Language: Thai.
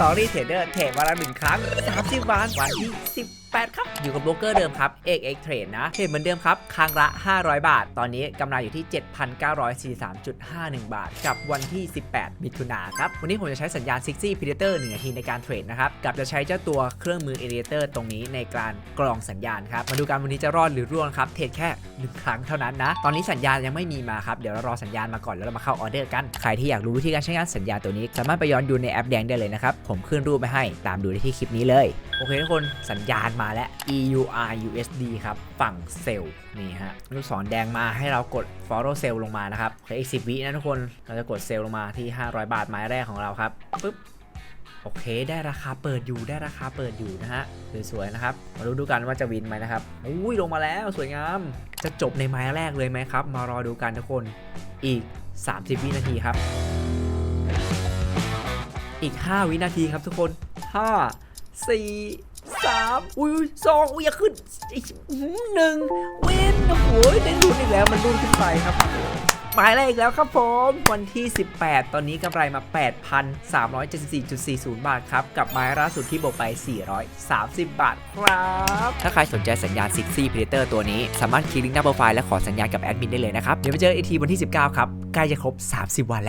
ตอรี่เทรดเดอร์เทรดวันละหนึ่งครั้ง 30 วัน วันที่ 8 ครับ อยู่กับโบรกเกอร์เดิมครับเอกเอกเทรดนะเทรดเหมือนเดิมครับครั้งละ 500 บาท ตอนนี้กำไรอยู่ที่ 7,943.51 บาท กับวันที่ 18 มิถุนาครับ วันนี้ผมจะใช้สัญญาณ60 Predator 1นาทีในการเทรดนะครับ กับจะใช้เจ้าตัวเครื่องมือ a อ i เ t อร์ตรงนี้ในการกรองสัญญาณครับ มาดูกันวันนี้จะรอดหรือร่วงครับ เทรดแค่1ครั้งเท่านั้นนะ ตอนนี้สัญญาณยังไม่มีมาครับ เดี๋ยวเรารอสัญญาณมาก่อนแล้วเรามาเข้าออเดอร์กัน ใครที่อยากรู้วิธีการใช้งานสัญญาณตัวนี้ สามารถไปย้อนดูในแอปแดงได้เลยนะครับ ผมขึ้นรูปไปให้ ตามดูได้ที่คลิปนี้เลย โอเคทุกคน สัญญาณมาแล้ว EUR USD ครับ ฝั่งเซลล์นี่ฮะลูกศรแดงมาให้เรากด follow sell ลงมานะครับโอเคอีก 10 วินะทุกคน เราจะกดเซลล์ลงมาที่ 500 บาทไม้แรกของเราครับปึ๊บโอเค ได้ราคาเปิดอยู่ได้ราคาเปิดอยู่นะฮะสวยๆนะครับ มาดูดูกันว่าจะวินไหมนะครับอุ้ยลงมาแล้วสวยงาม จะจบในไม้แรกเลยไหมครับ มารอดูกันทุกคนอีก 30 วินาทีครับ อีก 5 วินาทีครับทุกคน 5 4 3อุ้ยสองอุ้ยอย่าขึ้นอีกหนึ่งเว้นโอ้โหได้ลุ้นอีกแล้วมันลุ้นขึ้นไปครับหมายเลขอีกแล้วครับผมวันที่ 18 ตอนนี้กำไรมา 8,374.40 บาทครับ กับไม้ล่าสุดที่บวกไป 430 บาทครับ ถ้าใครสนใจสัญญาณ60 Predator ตัวนี้ สามารถคลิกลิงก์หน้าโปรไฟล์และขอสัญญาณกับแอดมินได้เลยนะครับ เดี๋ยวไปเจออีกทีวันที่ 19 ครับ ใกล้จะครบ 30 วันแล้ว